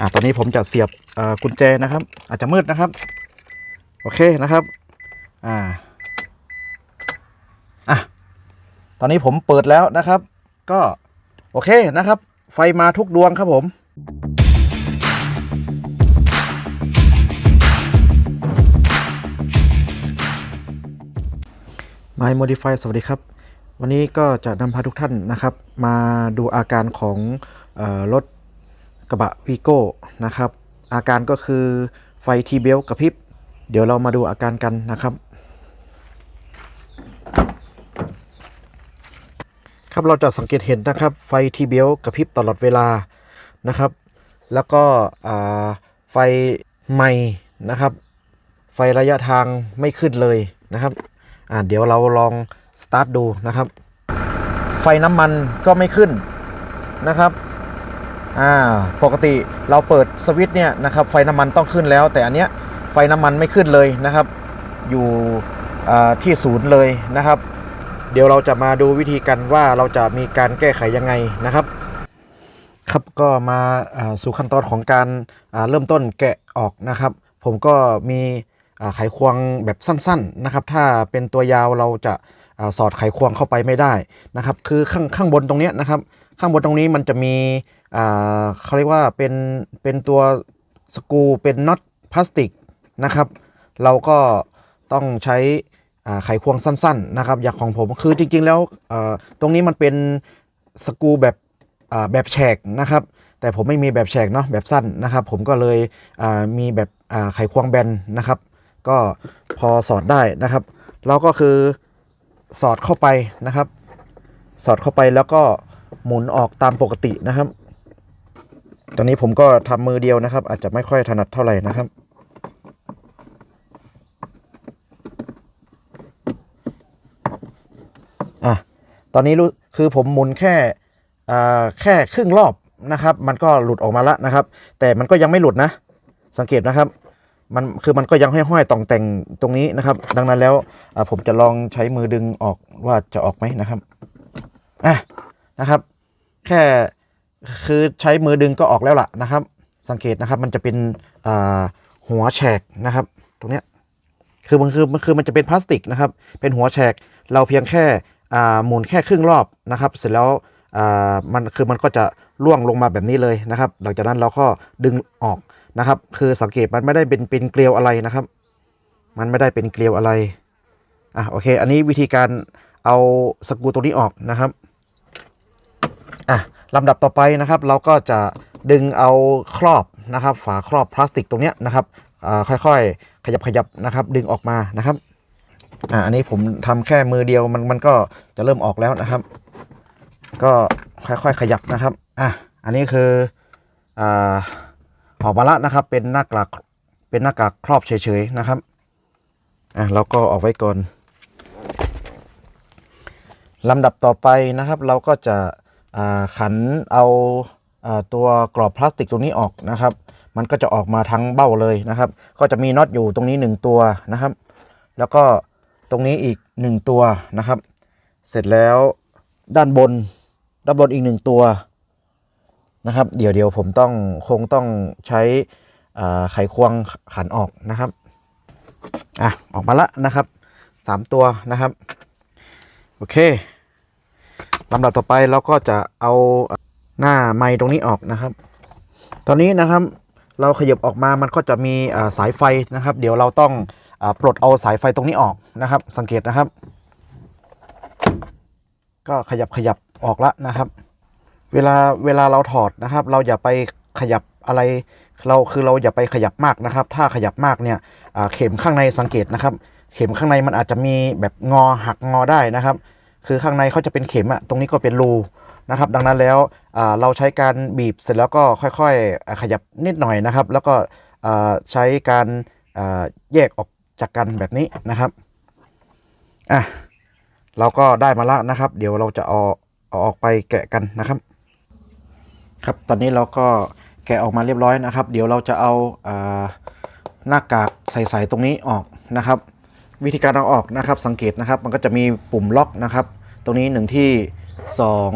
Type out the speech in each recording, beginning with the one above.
อ่าตอนนี้ผมจะเสียบกุญแจนะครับ อาจจะมืดนะครับ โอเคนะครับอ่าอะตอนนี้ผมเปิดแล้วนะครับ ก็โอเคนะครับ ไฟมาทุกดวงครับผม My Modify สวัสดีครับ วันนี้ก็จะนำพาทุกท่านนะครับ มาดูอาการของออรถ กระบะวีโก้นะครับ อาการก็คือไฟทีเบลกระพริบ เดี๋ยวเรามาดูอาการกันนะครับ ครับเราจะสังเกตเห็นนะครับ ไฟทีเบลกระพริบตลอดเวลานะครับ แล้วก็ไฟใหม่นะครับ ไฟระยะทางไม่ขึ้นเลยนะครับเดี๋ยวเราลองสตาร์ทดูนะครับ ไฟน้ำมันก็ไม่ขึ้นนะครับ อ่าปกติเราเปิดสวิตช์เนี่ยนะครับไฟน้ำมันต้องขึ้นแล้ว แต่อันเนี้ยไฟน้ำมันไม่ขึ้นเลยนะครับ อยู่ที่ศูนย์เลยนะครับ เดี๋ยวเราจะมาดูวิธีกันว่าเราจะมีการแก้ไขยังไงนะครับ ครับก็มาสู่ขั้นตอนของการาเริ่มต้นแกะออกนะครับ ผมก็มีไขควงแบบสั้นๆนะครับ ถ้าเป็นตัวยาวเราจะอาสอดไขควงเข้าไปไม่ได้นะครับ คือข้างข้างบนตรงเนี้ยนะครับ ข้างบนตรงนี้มันจะมีเขาเรียกว่าเป็นเป็นตัวสกรูเป็นน็อตพลาสติกนะครับ เราก็ต้องใช้ไขควงสั้น ๆ นะครับ อย่างของผมคือจริง ๆ แล้วตรงนี้มันเป็นสกรูแบบแบบแฉกนะครับ แต่ผมไม่มีแบบแฉกเนาะแบบสั้นนะครับ ผมก็เลยมีแบบไขควงแบนนะครับ ก็พอสอดได้นะครับ เราก็คือสอดเข้าไปนะครับ สอดเข้าไปแล้วก็ หมุนออกตามปกตินะครับ ตอนนี้ผมก็ทำมือเดียวนะครับ อาจจะไม่ค่อยถนัดเท่าไหร่นะครับอะตอนนี้รู้คือผมหมุนแค่อ่าแค่ครึ่งรอบนะครับ มันก็หลุดออกมาแล้วนะครับ แต่มันก็ยังไม่หลุดนะ สังเกตนะครับ มันคือมันก็ยังห้อยๆต่องแต่งตรงนี้นะครับ ดังนั้นแล้วอ่าผมจะลองใช้มือดึงออกว่าจะออกไหมนะครับอะนะครับ แค่คือใช้มือดึงก็ออกแล้วล่ะนะครับ สังเกตนะครับมันจะเป็นหัวแฉกนะครับ ตรงเนี้ยคือมันคือมันคือมันจะเป็นพลาสติกนะครับ เป็นหัวแฉกเราเพียงแค่หมุนแค่ครึ่งรอบนะครับ เสร็จแล้วมันคือมันก็จะล่วงลงมาแบบนี้เลยนะครับ หลังจากนั้นเราก็ดึงออกนะครับ คือสังเกตมันไม่ได้เป็นเป็นเกลียวอะไรนะครับ มันไม่ได้เป็นเกลียวอะไรอะโอเค อันนี้วิธีการเอาสกูตัวนี้ออกนะครับ อะลำดับต่อไปนะครับ เราก็จะดึงเอาครอบนะครับ ฝาครอบพลาสติกตรงเนี้ยนะครับค่อยๆ ขยับขยับนะครับ ดึงออกมานะครับอ่าอันนี้ผมทำแค่มือเดียวมันมันก็จะเริ่มออกแล้วนะครับ ก็ค่อยๆขยับนะครับอะอันนี้คืออ่าออกมาละนะครับ เป็นหน้ากากเป็นหน้ากากครอบเฉยๆนะครับอะเราก็ออกไว้ก่อนลำดับต่อไปนะครับ เราก็จะ ขันเอาตัวกรอบพลาสติกตรงนี้ออกนะครับ มันก็จะออกมาทั้งเบ้าเลยนะครับ ก็จะมีน็อตอยู่ตรงนี้ 1 ตัวนะครับ แล้วก็ตรงนี้อีก 1 ตัวนะครับ เสร็จแล้วด้านบนด้านบนอีก 1 ตัวนะครับ เดี๋ยวเดี๋ยวผมต้องคงต้องใช้ไขควงขันออกนะครับอะออกมาละนะครับ 3 ตัวนะครับ โอเค ลำดับต่อไปเราก็จะเอาหน้าไม้ตรงนี้ออกนะครับ ตอนนี้นะครับเราขยับออกมามันก็จะมีสายไฟนะครับ เดี๋ยวเราต้องอปลดเอาสายไฟตรงนี้ออกนะครับ สังเกตนะครับ ก็ขยับขยับออกละนะครับ เวลาเวลาเราถอดนะครับ เราอย่าไปขยับอะไร เราคือเราอย่าไปขยับมากนะครับ ถ้าขยับมากเนี่ยเข็มข้างในสังเกตนะครับ เข็มข้างในมันอาจจะมีแบบงอหักงอได้นะครับ คือข้างในเขาจะเป็นเข็มอะตรงนี้ก็เป็นรูนะครับ ดังนั้นแล้วเราใช้การบีบเสร็จแล้วก็ค่อยๆ ขยับนิดหน่อยนะครับ แล้วก็ใช้การแยกออกจากกันแบบนี้นะครับอะเราก็ได้มาล้วนะครับ เดี๋ยวเราจะเอาเอาออกไปแกะกันนะครับ ครับตอนนี้เราก็แกะออกมาเรียบร้อยนะครับ เดี๋ยวเราจะเอาอาหน้ากากใสๆตรงนี้ออกนะครับ วิธีการเอาออกนะครับ สังเกตนะครับ มันก็จะมีปุ่มล็อกนะครับ ตรงนี้หนึ่งที่สอง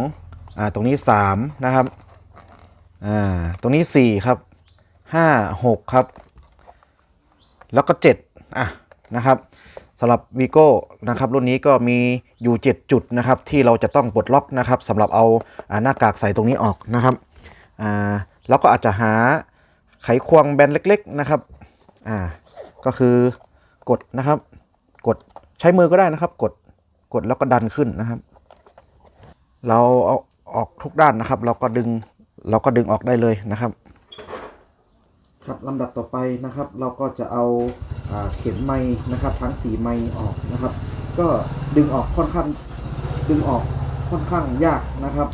อ่าตรงนี้สามนะครับอ่าตรงนี้สี่ครับห้าหกครับ แล้วก็เจ็ดอะนะครับสำหรับวีโก้นะครับรุ่นนี้ก็มีอยู่ 7 จุดนะครับที่เราจะต้องปลดล็อกนะครับสำหรับเอาหน้ากากใส่ตรงนี้ออกนะครับอ่าแล้วก็อาจจะหาไขควงแบนเล็ก ๆนะครับอ่าก็คือกดนะครับ ใช้มือก็ได้นะครับ กดกดแล้วก็ดันขึ้นนะครับ เราเอาออกทุกด้านนะครับ เราก็ดึงเราก็ดึงออกได้เลยนะครับ ครับลำดับต่อไปนะครับ เราก็จะเอาอาเข็มไม้นะครับ ทั้งสีไม้ออกนะครับ ก็ดึงออกค่อนข้างดึงออกค่อนข้างยากนะครับ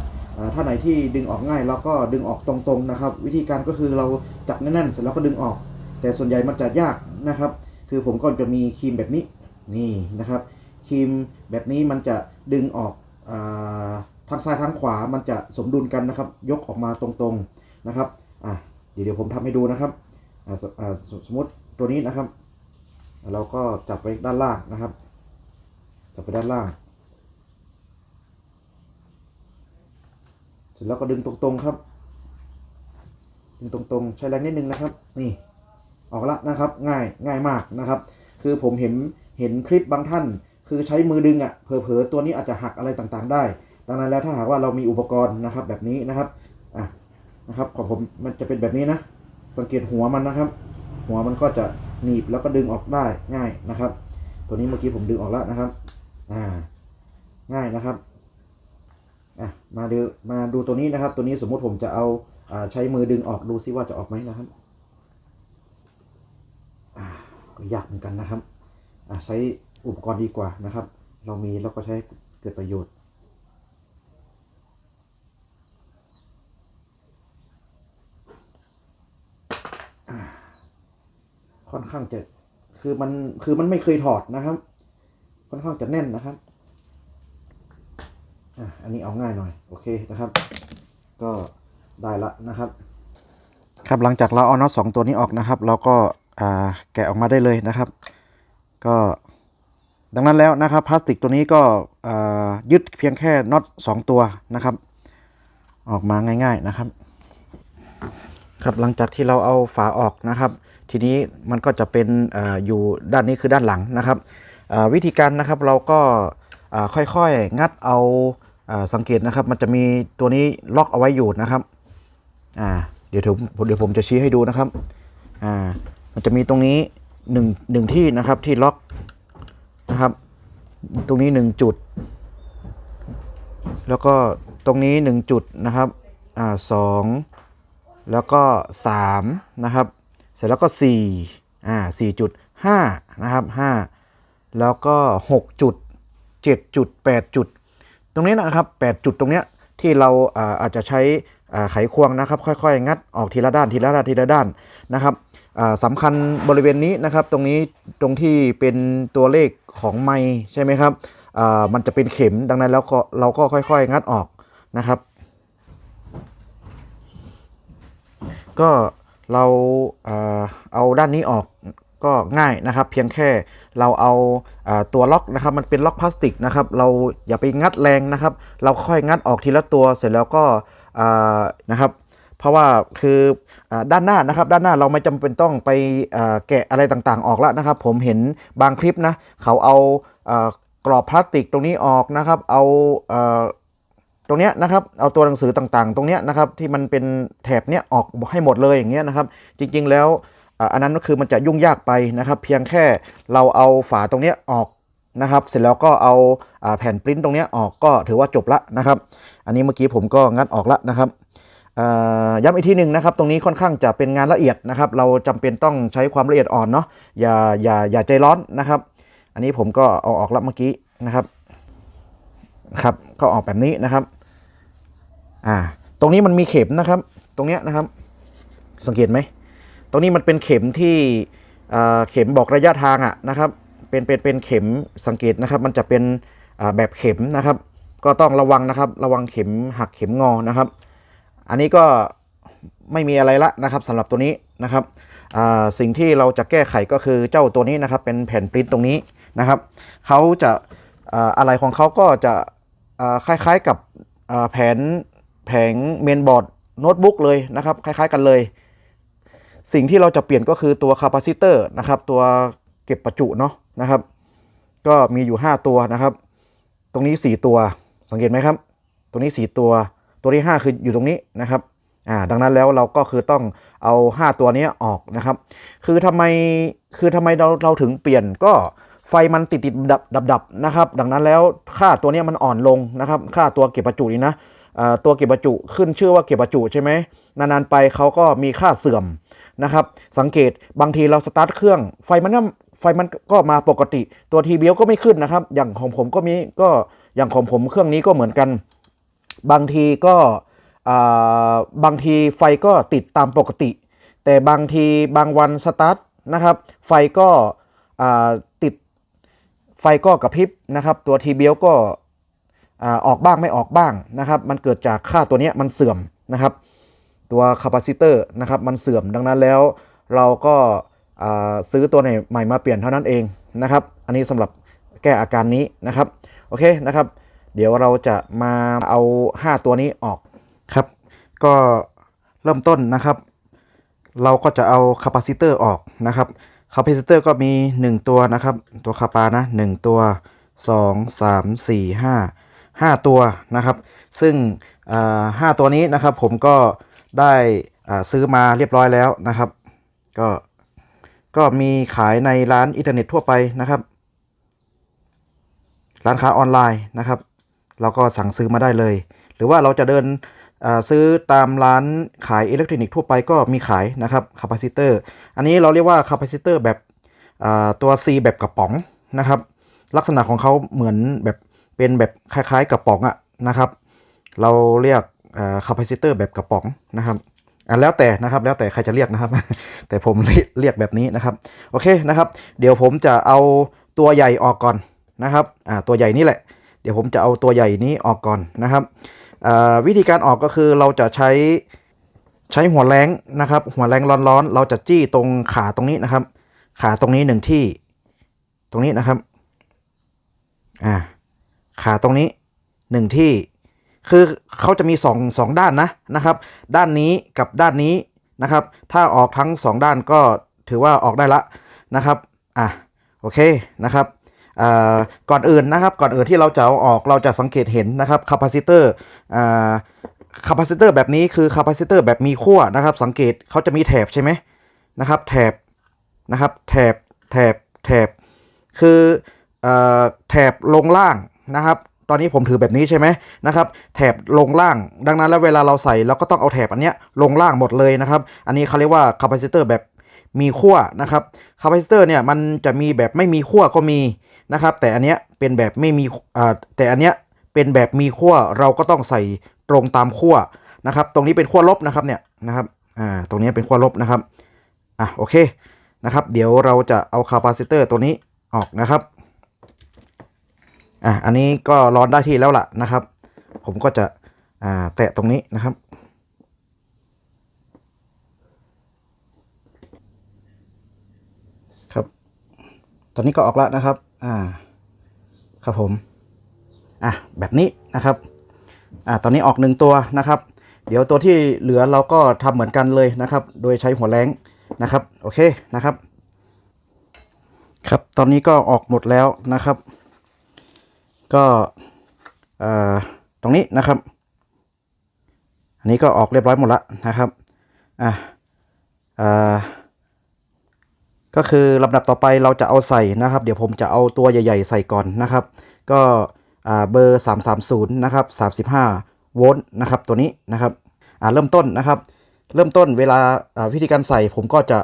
ถ้าไหนที่ดึงออกง่ายเราก็ดึงออกตรงๆนะครับ วิธีการก็คือเราจับแน่นๆเสร็จแล้วก็ดึงออก แต่ส่วนใหญ่มันจะยากนะครับ คือผมก็จะมีครีมแบบนี้ นี่นะครับครีมแบบนี้มันจะดึงออกอทางซ้ายทางขวามันจะสมดุลกันนะครับ ยกออกมาตรงๆนะครับอะเดี๋ยวเดี๋ยวผมทำให้ดูนะครับอ่าสอ่าสสมมติตัวนี้นะครับ เราก็จับไว้ด้านล่างนะครับ จับไปด้านล่าง เสร็จแล้วก็ดึงตรงๆครับ ดึงตรงๆ ใช้แรงนิดนึงนะครับ นี่ออกละนะครับง่ายง่ายมากนะครับ คือผมเห็น เห็นคลิปบางท่าน คือใช้มือดึงอะ่ะเผลอๆตัวนี้อาจจะหักอะไรต่างๆ ได้ ดังนั้นแล้วถ้าหากว่าเรามีอุปกรณ์นะครับแบบนี้นะครับอะนะครับของผมมันจะเป็นแบบนี้นะ สังเกตหัวมันนะครับ หัวมันก็จะหนีบแล้วก็ดึงออกได้ง่ายนะครับ ตัวนี้เมื่อกี้ผมดึงออกแล้วนะครับอ่าง่ายนะครับอะมาดูมาดูตัวนี้นะครับ ตัวนี้สมมุติผมจะเอาอ่าใช้มือดึงออกดูซิว่าจะออกไหมนะครับอ่าก็ยากเหมือนกันนะครับอ่า ใช้อุปกรณ์ดีกว่านะครับ เรามีเราก็ใช้เกิดประโยชน์ ค่อนข้างจะคือมันคือมันไม่เคยถอดนะครับ ค่อนข้างจะแน่นนะครับอะอันนี้เอาง่ายหน่อย โอเคนะครับ ก็ได้ละนะครับ ครับหลังจากเราเอาน็อตสองตัวนี้ออกนะครับ เราก็อ่าแกะออกมาได้เลยนะครับ ก็ดังนั้นแล้วนะครับพลาสติกตัวนี้ก็ยึดเพียงแค่น็อตสองตัวนะครับ ออกมาง่าย ๆนะครับ ครับหลังจากที่เราเอาฝาออกนะครับ ทีนี้มันก็จะเป็นออยู่ด้านนี้คือด้านหลังนะครับวิธีการนะครับเราก็ค่อยๆงัดเอาสังเกตนะครับ มันจะมีตัวนี้ล็อกเอาไว้อยู่นะครับเดี๋ยวผมเดี๋ยวผมจะชี้ให้ดูนะครับมันจะมีตรงนี้ หนึ่งหนึ่งที่นะครับที่ล็อกนะครับ ตรงนี้หนึ่งจุด แล้วก็ตรงนี้หนึ่งจุดนะครับอ่าสองแล้วก็3นะครับ เสร็จแล้วก็4อ่า4.5นะครับ5แล้วก็6จุด7จุด8จุด ตรงนี้นะครับ8จุดตรงเนี้ยที่เราอ่าอาจจะใช้ไขควงนะครับ ค่อยๆ งัดออกทีละด้านทีละด้านทีละด้านนะครับ สำคัญบริเวณนี้นะครับ ตรงนี้ตรงที่เป็นตัวเลขของไม้ใช่ไหมครับมันจะเป็นเข็มดังนั้นแล้วเราก็ค่อยๆ งัดออกนะครับ ก็เราเอาด้านนี้ออกก็ง่ายนะครับ เพียงแค่เราเอาตัวล็อกนะครับ มันเป็นล็อกพลาสติกนะครับ เราอย่าไปงัดแรงนะครับ เราค่อยงัดออกทีละตัวเสร็จแล้วก็นะครับ เพราะว่าคืออด้านหน้านะครับ ด้านหน้าเราไม่จำเป็นต้องไปแกะอะไรต่างๆ ออกแล้วนะครับ ผมเห็นบางคลิปนะเขาเอาอกรอบพลาสติกตรงนี้ออกนะครับ เอาตรงเนี้ยนะครับ เอาตัวหนังสือต่างๆ ตรงเนี้ยนะครับที่มันเป็นแถบเนี้ยออกให้หมดเลยอย่างเงี้ยนะครับ จริงๆแล้วอันนั้นก็คือมันจะยุ่งยากไปนะครับ เพียงแค่เราเอาฝาตรงเนี้ยออกนะครับ เสร็จแล้วก็เอาแผ่นปริ้นตรงเนี้ยออกก็ถือว่าจบละนะครับ อันนี้เมื่อกี้ผมก็งัดออกละนะครับ ย้ำอีกทีหนึ่งนะครับตรงนี้ค่อนข้างจะเป็นงานละเอียดนะครับ เราจำเป็นต้องใช้ความละเอียดอ่อนเนาะอย่าอย่าอย่าใจร้อนนะครับ อันนี้ผมก็เอาออกและเมื่อกี้นะครับครับก็ออกแบบนี้นะครับอ่าตรงนี้มันมีเข็มนะครับ ตรงเนี้ยนะครับ สังเกตไหมตรงนี้มันเป็นเข็มที่อ่าเข็มบอกระยะทางอะนะครับเป็นเป็นเป็นเข็มสังเกตนะครับ มันจะเป็นแบบเข็มนะครับ ก็ต้องระวังนะครับ ระวังเข็มหักเข็มงอนะครับ อันนี้ก็ไม่มีอะไรละนะครับสำหรับตัวนี้นะครับสิ่งที่เราจะแก้ไขก็คือเจ้าตัวนี้นะครับเป็นแผ่นปริ้นตรงนี้นะครับเขาจะอะไรของเขาก็จะคล้ายๆกับแผนแผงเมนบอร์ดโน้ตบุ๊กเลยนะครับคล้าย ๆ กันเลย สิ่งที่เราจะเปลี่ยนก็คือตัวคาปาซิเตอร์นะครับตัวเก็บประจุเนาะนะครับ ก็มีอยู่ 5 ตัวนะครับ ตรงนี้ 4 ตัวสังเกตไหมครับตรงนี้ 4 ตัว ตัวที่ 5 คืออยู่ตรงนี้นะครับอ่าดังนั้นแล้วเราก็คือต้องเอา 5 ตัวนี้ออกนะครับ คือทำไมคือทำไมเราเราถึงเปลี่ยนก็ไฟมันติดติดดับดับดับนะครับ ดังนั้นแล้วค่าตัวนี้มันอ่อนลงนะครับ ค่าตัวเก็บประจุนี่นะอ่าตัวเก็บประจุขึ้นชื่อว่าเก็บประจุใช่ไหมนานๆไปเขาก็มีค่าเสื่อมนะครับ สังเกตบางทีเราสตาร์ทเครื่องไฟมันน่ะไฟมันก็มาปกติ ตัวทีเบียวก็ไม่ขึ้นนะครับ อย่างของผมก็มีก็อย่างของผมเครื่องนี้ก็เหมือนกัน บางทีก็บางทีไฟก็ติดตามปกติ แต่บางทีบางวันสตาร์ทนะครับไฟก็ติดไฟก็กระพริบนะครับตัวทีเบลก็ออกบ้างไม่ออกบ้างนะครับ มันเกิดจากค่าตัวนี้มันเสื่อมนะครับ ตัวคาปาซิเตอร์นะครับมันเสื่อมดังนั้นแล้วเราก็ซื้อตัวใหม่มาเปลี่ยนเท่านั้นเองนะครับ อันนี้สำหรับแก้อาการนี้นะครับ โอเคนะครับ เดี๋ยวเราจะมาเอา 5 ตัวนี้ออกครับ ก็เริ่มต้นนะครับ เราก็จะเอาคาปาซิเตอร์ออกนะครับคาปาซิเตอร์ก็มี 1 ตัวนะครับ ตัวคาปานะ 1 ตัว 2 3 4 5 5 ตัวนะครับ ซึ่งห้าตัวนี้นะครับผมก็ได้ซื้อมาเรียบร้อยแล้วนะครับ ก็ก็มีขายในร้านอินเทอร์เน็ตทั่วไปนะครับ ร้านค้าออนไลน์นะครับ เราก็สั่งซื้อมาได้เลย หรือว่าเราจะเดินซื้อตามร้านขายอิเล็กทรอนิกส์ทั่วไปก็มีขายนะครับคาปาซิเตอร์อันนี้เราเรียกว่าคาปาซิเตอร์แบบตัว C แบบกระป๋องนะครับ ลักษณะของเขาเหมือนแบบเป็นแบบคล้ายๆกระป๋องอะนะครับ เราเรียกคาปาซิเตอร์แบบกระป๋องนะครับอะแล้วแต่นะครับแล้วแต่ใครจะเรียกนะครับ แต่ผมเรียกแบบนี้นะครับ โอเคนะครับ เดี๋ยวผมจะเอาตัวใหญ่ออกก่อนนะครับอ่าตัวใหญ่นี่แหละ เดี๋ยวผมจะเอาตัวใหญ่นี้ออกก่อนนะครับวิธีการออกก็คือเราจะใช้ใช้หัวแรงนะครับ หัวแรงร้อนๆ เราจะจี้ตรงขาตรงนี้นะครับ ขาตรงนี้หนึ่งที่ ตรงนี้นะครับอ่าขาตรงนี้หนึ่งที่ คือเขาจะมีสองสองด้านนะนะครับ ด้านนี้กับด้านนี้นะครับ ถ้าออกทั้งสองด้านก็ถือว่าออกได้ละนะครับอะโอเคนะครับ ก่อนอื่นนะครับก่อนอื่นที่เราจะเอาออกเราจะสังเกตเห็นนะครับคาปาซิเตอร์คาปาซิเตอร์แบบนี้คือคาปาซิเตอร์แบบมีขั้วนะครับ สังเกตเขาจะมีแถบใช่ไหมนะครับแถบนะครับแถบแถบแถบคืออแถบลงล่างนะครับ ตอนนี้ผมถือแบบนี้ใช่ไหมนะครับ แถบลงล่าง ดังนั้นแล้วเวลาเราใส่เราก็ต้องเอาแถบอันเนี้ยลงล่างหมดเลยนะครับ อันนี้เขาเรียกว่าคาปาซิเตอร์แบบมีขั้วนะครับคาปาซิเตอร์เนี่ยมันจะมีแบบไม่มีขั้วก็มี นะครับ แต่อันเนี้ยเป็นแบบไม่มีอ่าแต่อันเนี้ยเป็นแบบมีขั้วเราก็ต้องใส่ตรงตามขั้วนะครับ ตรงนี้เป็นขั้วลบนะครับเนี่ยนะครับอ่าตรงนี้เป็นขั้วลบนะครับอะโอเคนะครับ เดี๋ยวเราจะเอาคาปาซิเตอร์ตัวนี้ออกนะครับอะอันนี้ก็ร้อนได้ที่แล้วล่ะนะครับ ผมก็จะอ่าแตะตรงนี้นะครับครับ ตอนนี้ก็ออกแล้วนะครับ อ่าครับผมอะแบบนี้นะครับอ่าตอนนี้ออกหนึ่งตัวนะครับ เดี๋ยวตัวที่เหลือเราก็ทำเหมือนกันเลยนะครับ โดยใช้หัวแรงนะครับ โอเคนะครับ ครับตอนนี้ก็ออกหมดแล้วนะครับ ก็เอ่อตรงนี้นะครับ อันนี้ก็ออกเรียบร้อยหมดแล้วนะครับอะเอ่อ ก็คือลำดับต่อไปเราจะเอาใส่นะครับ เดี๋ยวผมจะเอาตัวใหญ่ ๆ ใส่ก่อนนะครับ ก็เบอร์ 330 นะครับ 35 โวลต์นะครับตัวนี้นะครับเริ่มต้นนะครับ เริ่มต้นเวลาวิธีการใส่ผมก็จะ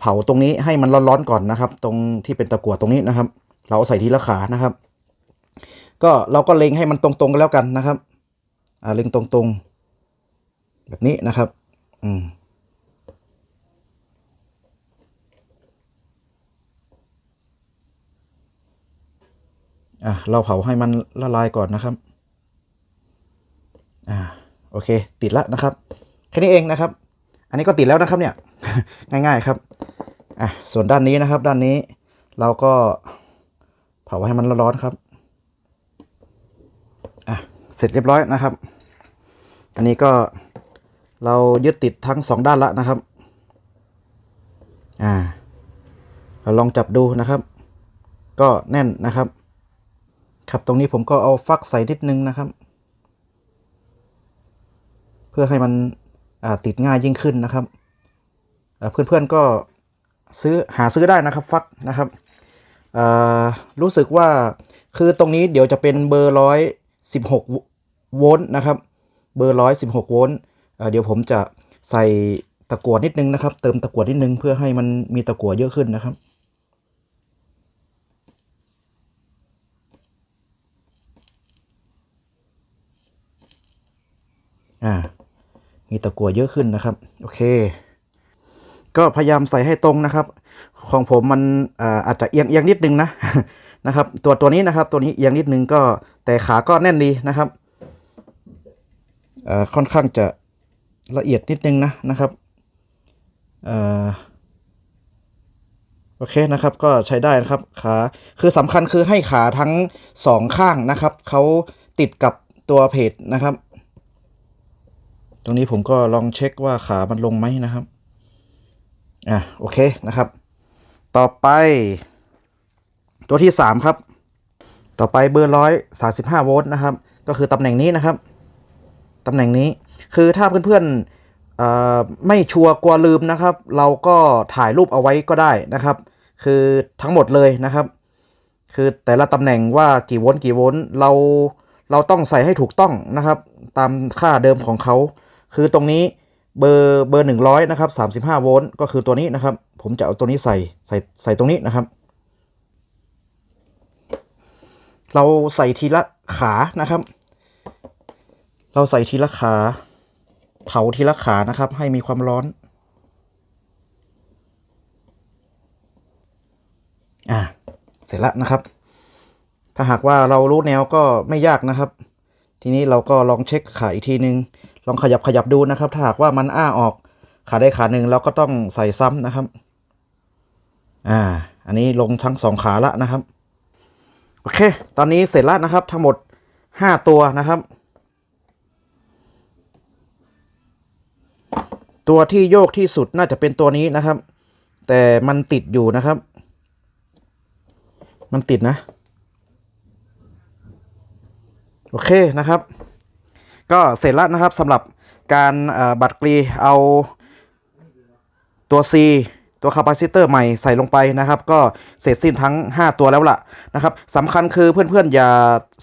เผาตรงนี้ให้มันร้อนๆก่อนนะครับ ตรงที่เป็นตะกั่วตรงนี้นะครับ เราใส่ทีละขานะครับ ก็เราก็เล็งให้มันตรงๆกันแล้วกันนะครับเล็งตรงๆ แบบนี้นะครับ อืม อะเราเผาให้มันละลายก่อนนะครับอ่าโอเค ติดแล้วนะครับแค่นี้เองนะครับ อันนี้ก็ติดแล้วนะครับเนี่ยง่าย ๆครับอะส่วนด้านนี้นะครับ ด้านนี้เราก็เผาให้มันร้อนๆครับอะเสร็จเรียบร้อยนะครับ อันนี้ก็เรายึดติดทั้งสองด้านละนะครับอ่าเราลองจับดูนะครับ ก็แน่นนะครับ ครับตรงนี้ผมก็เอาฟักใส่นิดนึงนะครับ เพื่อให้มันติดง่ายยิ่งขึ้นนะครับเพื่อนๆก็ซื้อหาซื้อได้นะครับฟักนะครับรู้สึกว่าคือตรงนี้เดี๋ยวจะเป็นเบอร์ร้อยสิบหกโวลต์นะครับ เบอร์ร้อยสิบหกโวลต์เดี๋ยวผมจะใส่ตะกั่วนิดนึงนะครับ เติมตะกั่วนิดนึงเพื่อให้มันมีตะกั่วเยอะขึ้นนะครับ อ่ามีตะกั่วเยอะขึ้นนะครับ โอเค ก็พยายามใส่ให้ตรงนะครับ ของผมมันอาอาจจะเอียงเอียงนิดนึงนะนะครับ ตัวตัวนี้นะครับ ตัวนี้เอียงนิดนึงก็แต่ขาก็แน่นดีนะครับอ่อค่อนข้างจะละเอียดนิดนึงนะนะครับอ่อโอเคนะครับก็ใช้ได้นะครับขาคือสำคัญคือให้ขาทั้งสองข้างนะครับเขาติดกับตัวเพจนะครับ ตรงนี้ผมก็ลองเช็คว่าขามันลงไหมนะครับ อะโอเคนะครับ ต่อไป ตัวที่สามครับ ต่อไปเบอร์ร้อยสาสิบห้าโวลต์นะครับ ก็คือตำแหน่งนี้นะครับตำแหน่งนี้คือถ้าเพื่อนๆเอ่อไม่ชัวร์กลัวลืมนะครับ เราก็ถ่ายรูปเอาไว้ก็ได้นะครับ คือทั้งหมดเลยนะครับ คือแต่ละตำแหน่งว่ากี่โวลต์กี่โวลต์เราเราต้องใส่ให้ถูกต้องนะครับ ตามค่าเดิมของเขา คือตรงนี้เบอร์เบอร์หนึ่งร้อยนะครับสามสิบห้าโวลต์ก็คือตัวนี้นะครับ ผมจะเอาตัวนี้ใส่ใส่ใส่ตรงนี้นะครับ เราใส่ทีละขานะครับ เราใส่ทีละขา เผาทีละขานะครับ ให้มีความร้อน อ่าเสร็จแล้วนะครับ ถ้าหากว่าเรารู้แนวก็ไม่ยากนะครับ ทีนี้เราก็ลองเช็คขาอีกทีนึง ลองขยับขยับดูนะครับ ถ้าหากว่ามันอ้าออกขาได้ขาหนึ่งเราก็ต้องใส่ซ้ำนะครับ อ่า อันนี้ลงทั้งสองขาละนะครับ โอเค ตอนนี้เสร็จแล้วนะครับ ทั้งหมดห้าตัวนะครับ ตัวที่โยกที่สุดน่าจะเป็นตัวนี้นะครับ แต่มันติดอยู่นะครับ มันติดนะ โอเคนะครับ ก็เสร็จแล้วนะครับสำหรับการบัตรกรีเอาตัว C ตัวคาปาซิเตอร์ใหม่ใส่ลงไปนะครับ ก็เสร็จสิ้นทั้ง 5 ตัวแล้วล่ะนะครับสำคัญคือเพื่อนๆอย่า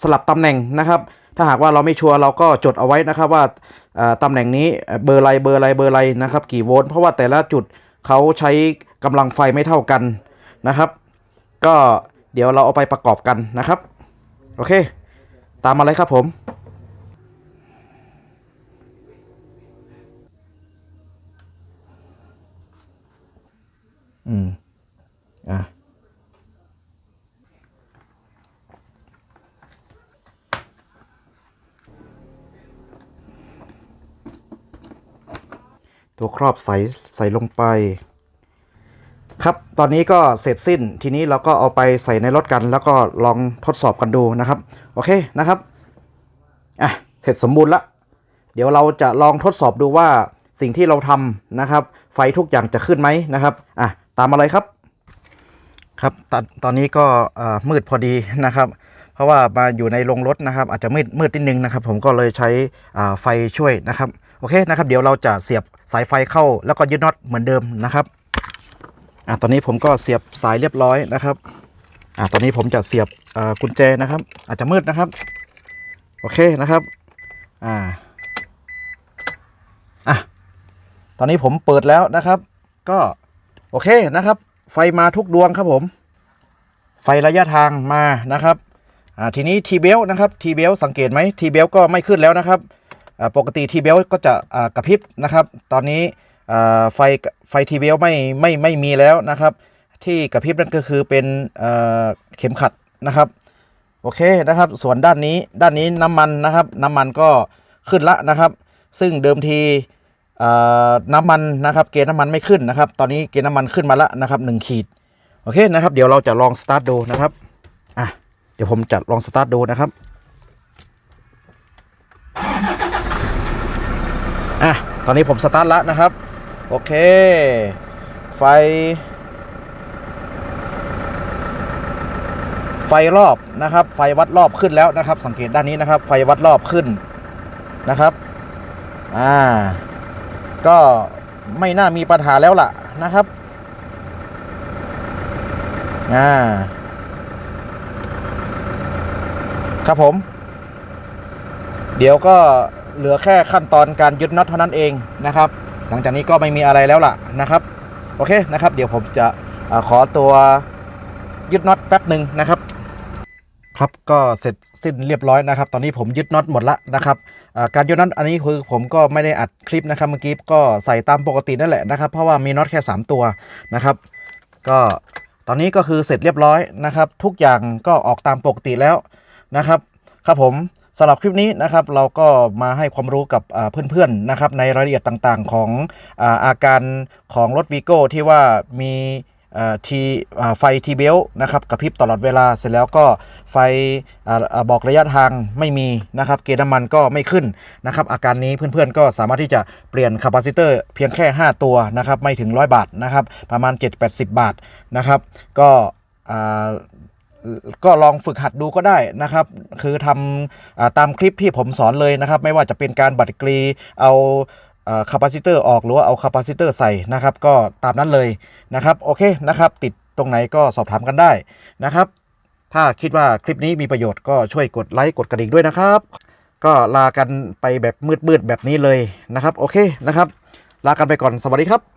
สลับตำแหน่งนะครับ ถ้าหากว่าเราไม่ชัวร์เราก็จดเอาไว้นะครับว่าตำแหน่งนี้เบอร์ไรเบอร์ไรเบอร์ไรนะครับ กี่โวลต์เพราะว่าแต่ละจุดเขาใช้กำลังไฟไม่เท่ากันนะครับ ก็เดี๋ยวเราเอาไปประกอบกันนะครับ โอเค ตามมาเลยครับผม อืม อะ ตัวครอบใส่ใส่ลงไป ครับ ตอนนี้ก็เสร็จสิ้น ทีนี้เราก็เอาไปใส่ในรถกัน แล้วก็ลองทดสอบกันดูนะครับ โอเคนะครับ อะ เสร็จสมบูรณ์ละ เดี๋ยวเราจะลองทดสอบดูว่าสิ่งที่เราทำนะครับ ไฟทุกอย่างจะขึ้นไหมนะครับ อะ ตามมาเลยครับ ครับตอนตอนนี้ก็มืดพอดีนะครับ เพราะว่ามาอยู่ในโรงรถนะครับ อาจจะมืดมืดนิดนึงนะครับ ผมก็เลยใช้ไฟช่วยนะครับโอเคนะครับ เดี๋ยวเราจะเสียบสายไฟเข้า แล้วก็ยึดน็อตเหมือนเดิมนะครับอะตอนนี้ผมก็เสียบสายเรียบร้อยนะครับอะตอนนี้ผมจะเสียบกุญแจนะครับ อาจจะมืดนะครับ โอเคนะครับอ่าอะตอนนี้ผมเปิดแล้วนะครับ ก็ อเคนะครับ ไฟมาทุกดวงครับผม ไฟระยะทางมานะครับทีนี้ทีเบลนะครับทีเบลสังเกตไหมทีเบลก็ไม่ขึ้นแล้วนะครับปกติทีเบลก็จะกระพริบนะครับ ตอนนี้ไฟไฟทีเบลไม่ไม่ไม่มีแล้วนะครับ ที่กระพริบนั่นก็คือเป็นเข็มขัดนะครับโอเคนะครับ ส่วนด้านนี้ด้านนี้น้ำมันนะครับ น้ำมันก็ขึ้นละนะครับ ซึ่งเดิมที น้ำมันนะครับเกณฑ์น้ำมันไม่ขึ้นนะครับ ตอนนี้เกณฑ์น้ำมันขึ้นมาและนะครับหนึ่งขีดโอเคนะครับ เดี๋ยวเราจะลองสตาร์ทดูนะครับอะเดี๋ยวผมจะลองสตาร์ทดูนะครับอะตอนนี้ผมสตาร์ทแล้วนะครับ โอเค ไฟ ไฟรอบนะครับ ไฟวัดรอบขึ้นแล้วนะครับ สังเกตด้านนี้นะครับ ไฟวัดรอบขึ้นนะครับ อ่า ก็ไม่น่ามีปัญหาแล้วล่ะนะครับอ่าครับผม เดี๋ยวก็เหลือแค่ขั้นตอนการยึดน็อตเท่านั้นเองนะครับ หลังจากนี้ก็ไม่มีอะไรแล้วล่ะนะครับ โอเคนะครับ เดี๋ยวผมจะอขอตัวยึดน็อตแป๊บหนึ่งนะครับ ครับก็เสร็จสิ้นเรียบร้อยนะครับ ตอนนี้ผมยึดน็อตหมดละนะครับ การยึดน็อตอันนี้คือผมก็ไม่ได้อัดคลิปนะครับเมื่อกี้ก็ใส่ตามปกตินั่นแหละนะครับ เพราะว่ามีน็อตแค่ 3 ตัวนะครับ ก็ตอนนี้ก็คือเสร็จเรียบร้อยนะครับ ทุกอย่างก็ออกตามปกติแล้วนะครับ ครับผมสำหรับคลิปนี้นะครับเราก็มาให้ความรู้กับเพื่อนๆนะครับในรายละเอียดต่างๆ ของอาการของรถวีโก้ที่ว่ามี ทีไฟทีเบลนะครับกระพริบตลอดเวลาเสร็จแล้วก็ไฟออบอกระยะทางไม่มีนะครับเกณฑ์น้ำมันก็ไม่ขึ้นนะครับอาการนี้เพื่อนๆก็สามารถที่จะเปลี่ยนคาปาซิเตอร์เพียงแค่ 5 ตัวนะครับไม่ถึง 100 บาทนะครับประมาณ 7-80 บาทนะครับก็ก็ลองฝึกหัดดูก็ได้นะครับ คือทำอตามคลิปที่ผมสอนเลยนะครับ ไม่ว่าจะเป็นการบัดกรีเอา คาปาซิเตอร์ออกหรือว่าเอาคาปาซิเตอร์ใส่นะครับ ก็ตามนั้นเลยนะครับโอเคนะครับ ติดตรงไหนก็สอบถามกันได้นะครับ ถ้าคิดว่าคลิปนี้มีประโยชน์ก็ช่วยกดไลค์กดกระดิ่งด้วยนะครับ ก็ลากันไปแบบมืดๆแบบนี้เลยนะครับ โอเคนะครับ ลากันไปก่อนสวัสดีครับ